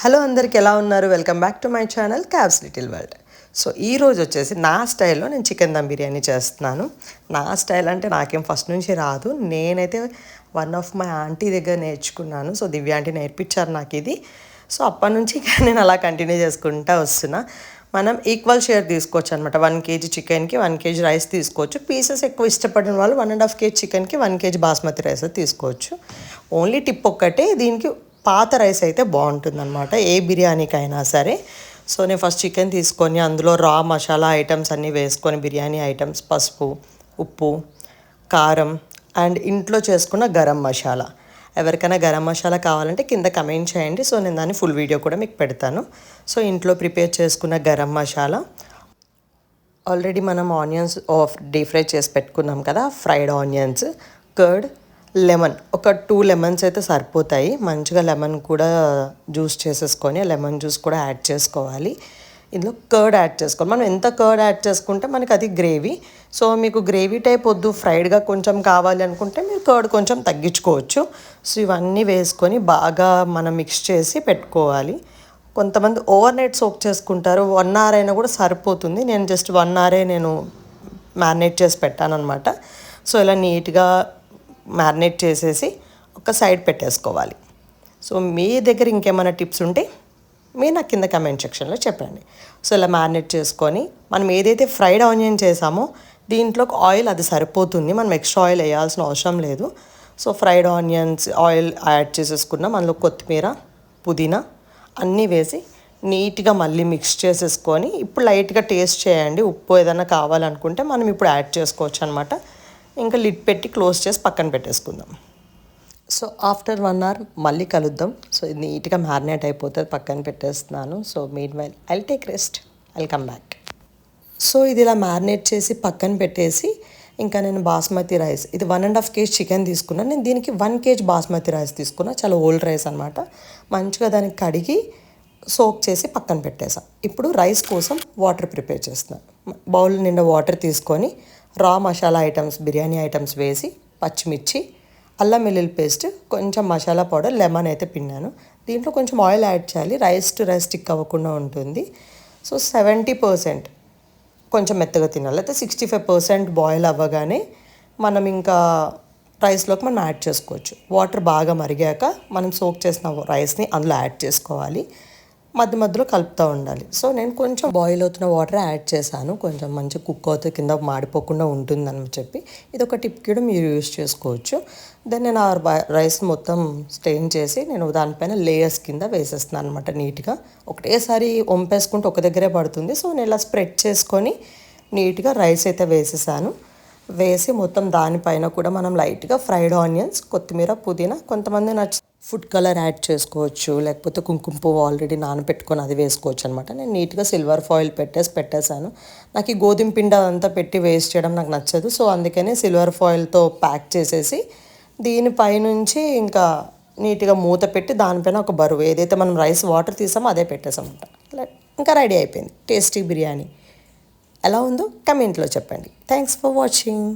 Hello అందరికి ఎలా ఉన్నారు? Welcome back to my channel cabs little world. So ఈ రోజు వచ్చేసి నా స్టైల్లో నేను చికెన్ దమ్ బిర్యానీ చేస్తున్నాను. నా స్టైల్ అంటే నాకేం ఫస్ట్ నుంచి రాదు. నేనైతే వన్ ఆఫ్ మై ఆంటీ దగ్గర నేర్చుకున్నాను. సో దివ్య ఆంటీ నేర్పించారు నాకు ఇది. సో అప్పటి నుంచి నేను అలా కంటిన్యూ చేసుకుంటా వస్తున్నా. మనం ఈక్వల్ షేర్ తీసుకోవచ్చు అనమాట వన్ కేజీ చికెన్కి వన్ కేజీ రైస్ తీసుకోవచ్చు. పీసెస్ ఎక్కువ ఇష్టపడిన వాళ్ళు వన్ అండ్ హాఫ్ కేజీ చికెన్కి వన్ కేజీ బాస్మతి రైస్ తీసుకోవచ్చు. ఓన్లీ టిప్ ఒక్కటే. దీనికి పాత రైస్ అయితే బాగుంటుంది అనమాట ఏ బిర్యానీకైనా సరే. సో నేను ఫస్ట్ చికెన్ తీసుకొని అందులో రా మసాలా ఐటమ్స్ అన్నీ వేసుకొని బిర్యానీ ఐటమ్స్ పసుపు ఉప్పు కారం అండ్ ఇంట్లో చేసుకున్న గరం మసాలా. ఎవరికైనా గరం మసాలా కావాలంటే కింద కమెంట్ చేయండి. సో నేను దాన్ని ఫుల్ వీడియో కూడా మీకు పెడతాను. సో ఇంట్లో ప్రిపేర్ చేసుకున్న గరం మసాలా. ఆల్రెడీ మనం ఆనియన్స్ డీప్ ఫ్రై చేసి పెట్టుకున్నాం కదా ఫ్రైడ్ ఆనియన్స్ కర్డ్ లెమన్ ఒక టూ లెమన్స్ అయితే సరిపోతాయి. మంచిగా లెమన్ కూడా జ్యూస్ చేసేసుకొని లెమన్ జ్యూస్ కూడా యాడ్ చేసుకోవాలి. ఇందులో కర్డ్ యాడ్ చేసుకోవాలి. మనం ఎంత కర్డ్ యాడ్ చేసుకుంటే మనకి అది గ్రేవీ సో మీకు గ్రేవీ టైప్ వద్దు ఫ్రైడ్గా కొంచెం కావాలి అనుకుంటే మీరు కర్డ్ కొంచెం తగ్గించుకోవచ్చు. సో ఇవన్నీ వేసుకొని బాగా మనం మిక్స్ చేసి పెట్టుకోవాలి. కొంతమంది ఓవర్ నైట్ సోక్ చేసుకుంటారు. వన్ అవర్ అయినా కూడా సరిపోతుంది. నేను జస్ట్ వన్ అవరే నేను మ్యారినేట్ చేసి పెట్టాను అనమాట సో ఇలా నీట్గా మ్యారినేట్ చేసేసి ఒక సైడ్ పెట్టేసుకోవాలి. సో మీ దగ్గర ఇంకేమైనా టిప్స్ ఉంటే మీరు నాకు కింద కమెంట్ సెక్షన్లో చెప్పండి. సో ఇలా మ్యారినేట్ చేసుకొని మనం ఏదైతే ఫ్రైడ్ ఆనియన్ చేసామో దీంట్లోకి ఆయిల్ అది సరిపోతుంది. మనం ఎక్స్ట్రా ఆయిల్ వేయాల్సిన అవసరం లేదు. So fried onions oil add చేసేసుకున్నాం. అందులో కొత్తిమీర పుదీనా అన్నీ వేసి నీట్గా మళ్ళీ మిక్స్ చేసేసుకొని ఇప్పుడు లైట్గా టేస్ట్ చేయండి. ఉప్పు ఏదైనా కావాలనుకుంటే మనం ఇప్పుడు యాడ్ చేసుకోవచ్చు అనమాట ఇంకా లిడ్ పెట్టి క్లోజ్ చేసి పక్కన పెట్టేసుకుందాం. సో ఆఫ్టర్ వన్ అవర్ మళ్ళీ కలుద్దాం. సో ఇది నీట్గా మ్యారినేట్ అయిపోతుంది. పక్కన పెట్టేస్తున్నాను. So meanwhile I'll take rest I'll come back so ఇది ఇలా మ్యారినేట్ చేసి పక్కన పెట్టేసి ఇంకా నేను బాస్మతి రైస్ ఇది one and half KG chicken తీసుకున్నాను నేను దీనికి వన్ కేజీ బాస్మతి రైస్ తీసుకున్నా. చాలా ఓల్డ్ రైస్ అనమాట మంచిగా దానికి కడిగి సోక్ చేసి పక్కన పెట్టేసాను ఇప్పుడు రైస్ కోసం వాటర్ ప్రిపేర్ చేస్తున్నాను బౌల్ నిండా వాటర్ తీసుకొని రా మసాలా ఐటమ్స్ బిర్యానీ ఐటమ్స్ వేసి పచ్చిమిర్చి అల్లం వెల్లుల్లి పేస్ట్ కొంచెం మసాలా పౌడర్ లెమన్ అయితే పిన్నాను దీంట్లో కొంచెం ఆయిల్ యాడ్ చేయాలి. రైస్ టు రైస్ స్టిక్ అవ్వకుండా ఉంటుంది. సో సెవెంటీ పర్సెంట్ కొంచెం మెత్తగా తినాలి. అయితే సిక్స్టీ ఫైవ్ పర్సెంట్ బాయిల్ అవ్వగానే మనం ఇంకా రైస్లోకి మనం యాడ్ చేసుకోవచ్చు. వాటర్ బాగా మరిగాక మనం సోక్ చేసిన రైస్ని అందులో యాడ్ చేసుకోవాలి. మధ్య మధ్యలో కలుపుతూ ఉండాలి. సో నేను కొంచెం బాయిల్ అవుతున్న వాటర్ యాడ్ చేశాను. కొంచెం మంచి కుక్ అవుతే కింద మాడిపోకుండా ఉంటుందని చెప్పి ఇది ఒక టిప్ కూడా మీరు యూస్ చేసుకోవచ్చు. దెన్ నేను ఆ రైస్ మొత్తం స్టెయిన్ చేసి నేను దానిపైన లేయర్స్ కింద వేసేస్తున్నాను అనమాట నీట్గా. ఒకటేసారి వంపేసుకుంటే ఒక దగ్గరే పడుతుంది. సో నేను ఇలా స్ప్రెడ్ చేసుకొని నీట్గా రైస్ అయితే వేసేసాను. వేసి మొత్తం దానిపైన కూడా మనం లైట్గా ఫ్రైడ్ ఆనియన్స్ కొత్తిమీర పుదీనా కొంతమంది నచ్చ ఫుడ్ కలర్ యాడ్ చేసుకోవచ్చు లేకపోతే కుంకుమ పువ్వు ఆల్రెడీ నానబెట్టుకొని అది వేసుకోవచ్చు అనమాట నేను నీట్గా సిల్వర్ ఫాయిల్ పెట్టేసి పెట్టేశాను. నాకు ఈ గోధుమ పిండి అదంతా పెట్టి వేస్ట్ చేయడం నాకు నచ్చదు. సో అందుకనే సిల్వర్ ఫాయిల్తో ప్యాక్ చేసేసి దీనిపైనుంచి ఇంకా నీట్గా మూత పెట్టి దానిపైన ఒక బరువు ఏదైతే మనం రైస్ వాటర్ తీసామో అదే పెట్టేసామంట ఇంకా రెడీ అయిపోయింది. టేస్టీ బిర్యానీ. ఎలా ఉందో కమెంట్లో చెప్పండి. Thanks for watching